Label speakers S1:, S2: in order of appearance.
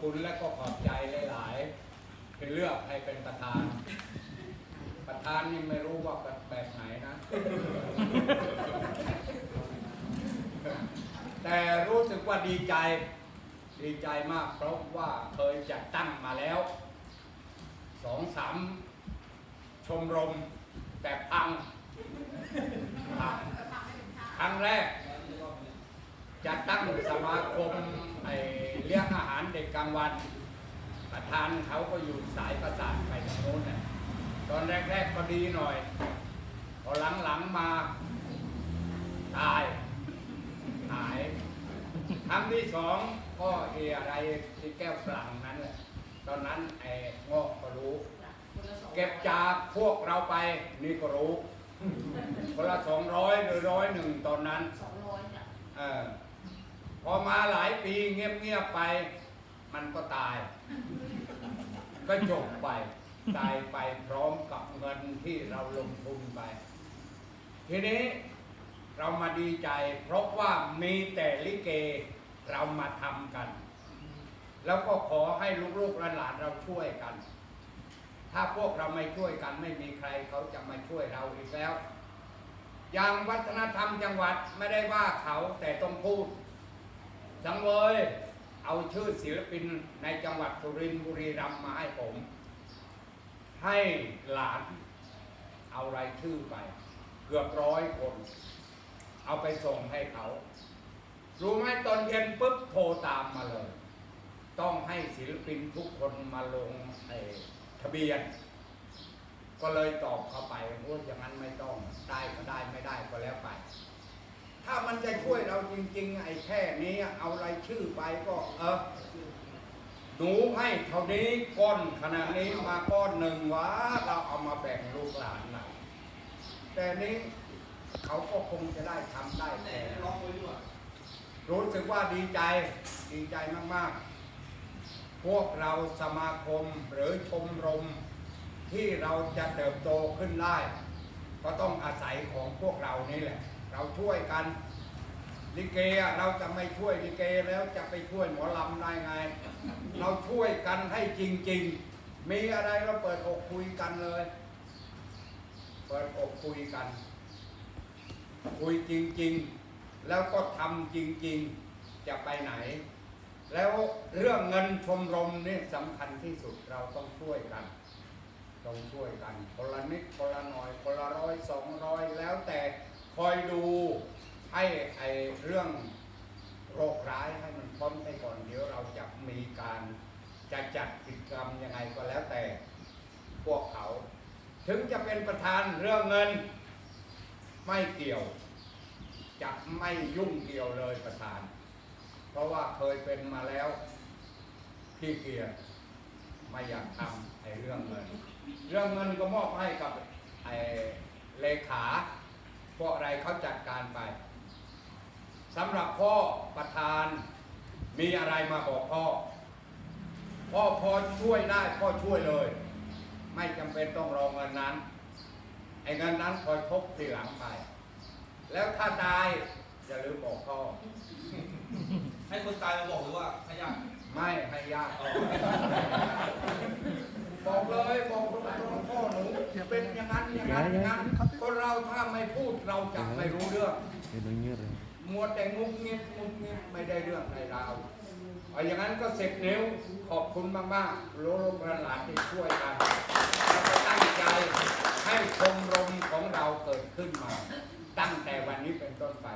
S1: คุณและก็ขอบใจหลายๆที่เลือกให้เป็นประธาน ประธานนี่ไม่รู้ว่าแบบไหนนะ แต่รู้สึกว่าดีใจ ดีใจมาก เพราะว่าเคยจัดตั้งมาแล้วสองสามชมรมแต่พังพังครั้งแรก จัดตั้งสมาคมไอ้เลี้ยงอาหารเด็กกลางวัน ประธานเขาก็อยู่สายประสาทไปทางโน้นน่ะตอนแรกๆก็ดีหน่อย พอหลังๆมา ตาย หายครั้งที่สองก็เออะไรที่แก้วกลั่งนั้นแหละตอนนั้นไอ้งอกก็รู้ เก็บจากพวกเราไปนี่ก็รู้คนละสองร้อยหรือร้อยหนึ่งตอนนั้น เออพอมาหลายปีเงียบๆไป มันก็ตาย ก็จบไป ตายไปพร้อมกับเงินที่เราลงทุนไป ทีนี้เรามาดีใจ เพราะว่ามีแต่ลิเกเรามาทำกัน แล้วก็ขอให้ลูกๆหลานๆเราช่วยกัน ถ้าพวกเราไม่ช่วยกันไม่มีใครเขาจะมาช่วยเราอีกแล้ว อย่างวัฒนธรรมจังหวัดไม่ได้ว่าเขาแต่ต้องพูด สังเวยเอาชื่อศิลปินในจังหวัดสุรินทร์บุรีรัมย์มาให้ผม ให้หลาน เอารายชื่อไป เกือบร้อยคน เอาไปส่งให้เขา รู้ไหมตอนเย็นปุ๊บโทรตามมาเลย ต้องให้ศิลปินทุกคนมาลงทะเบียน ก็เลยตอบเข้าไปว่าอย่างนั้นไม่ ได้ก็ได้ไม่ได้ก็แล้วไป ถ้ามันจะช่วยเราจริง ๆ ไอ้แค่นี้เอารายชื่อไปก็เออหนูให้เท่านี้ก้อนขนาดนี้มาก้อนหนึ่งวะเราเอามาแบ่งลูกหลานเราแต่นี้เขาก็คงจะได้ทำได้แต่รู้สึกว่าดีใจดีใจมากๆ พวกเราสมาคมหรือชมรมที่เราจะเติบโตขึ้นได้ ก็ต้องอาศัยของพวกเรานี่แหละ เราช่วยกันลิเกเราจะไม่ช่วยลิเกแล้วจะไปช่วยหมอลำได้ไง เราช่วยกันให้จริง ๆ มีอะไรเราเปิดอกคุยกันเลย เปิดอกคุยกัน คุยจริง ๆ แล้วก็ทำจริง ๆ จะไปไหน แล้วเรื่องเงินชมรมนี่สำคัญที่สุดเราต้องช่วยกัน ต้องช่วยกันคนละนิดคนละหน่อยคนละร้อยสองร้อยแล้วแต่คอยดูให้ไอเรื่องโรคร้ายให้มันพ้นไปก่อนเดี๋ยวเราจะมีการจะจัดกิจกรรมยังไงก็แล้วแต่พวกเขา ถึงจะเป็นประธานเรื่องเงินไม่เกี่ยว จะไม่ยุ่งเกี่ยวเลยประธาน เพราะว่าเคยเป็นมาแล้วขี้เกียจไม่อยากทำไอ้เรื่องเงิน เรื่องเงินก็มอบให้กับไอ้เลขาพวกอะไรเขาจัดการไปสำหรับพ่อประธานมีอะไรมาบอกพ่อ พ่อพอช่วยได้พ่อช่วยเลย ไม่จำเป็นต้องรอเงินนั้นไอ้เงินนั้นคอยทบทีหลังไป แล้วถ้าตายอย่าลืมบอกพ่อ
S2: ให้คนตายมาบอกหรือว่าให้ญาติ
S1: ไม่ให้ยาก บอกเลยบอกตรงๆพ่อหนูเป็นอย่างนั้นอย่างนั้นอย่างนั้นคนเราถ้าไม่พูดเราจะไม่รู้เรื่อง
S3: Dia dengar eh.
S1: มัวแต่งุบงิบงุบงิบไม่ได้เรื่องในราวเอาอย่างนั้นก็เสร็จนิ้วขอบคุณมากๆรู้ลูกหลานที่ช่วยกันแล้วก็ตั้งใจให้ชมรมของเราเกิดขึ้นมา ตั้งแต่วันนี้เป็นต้นไป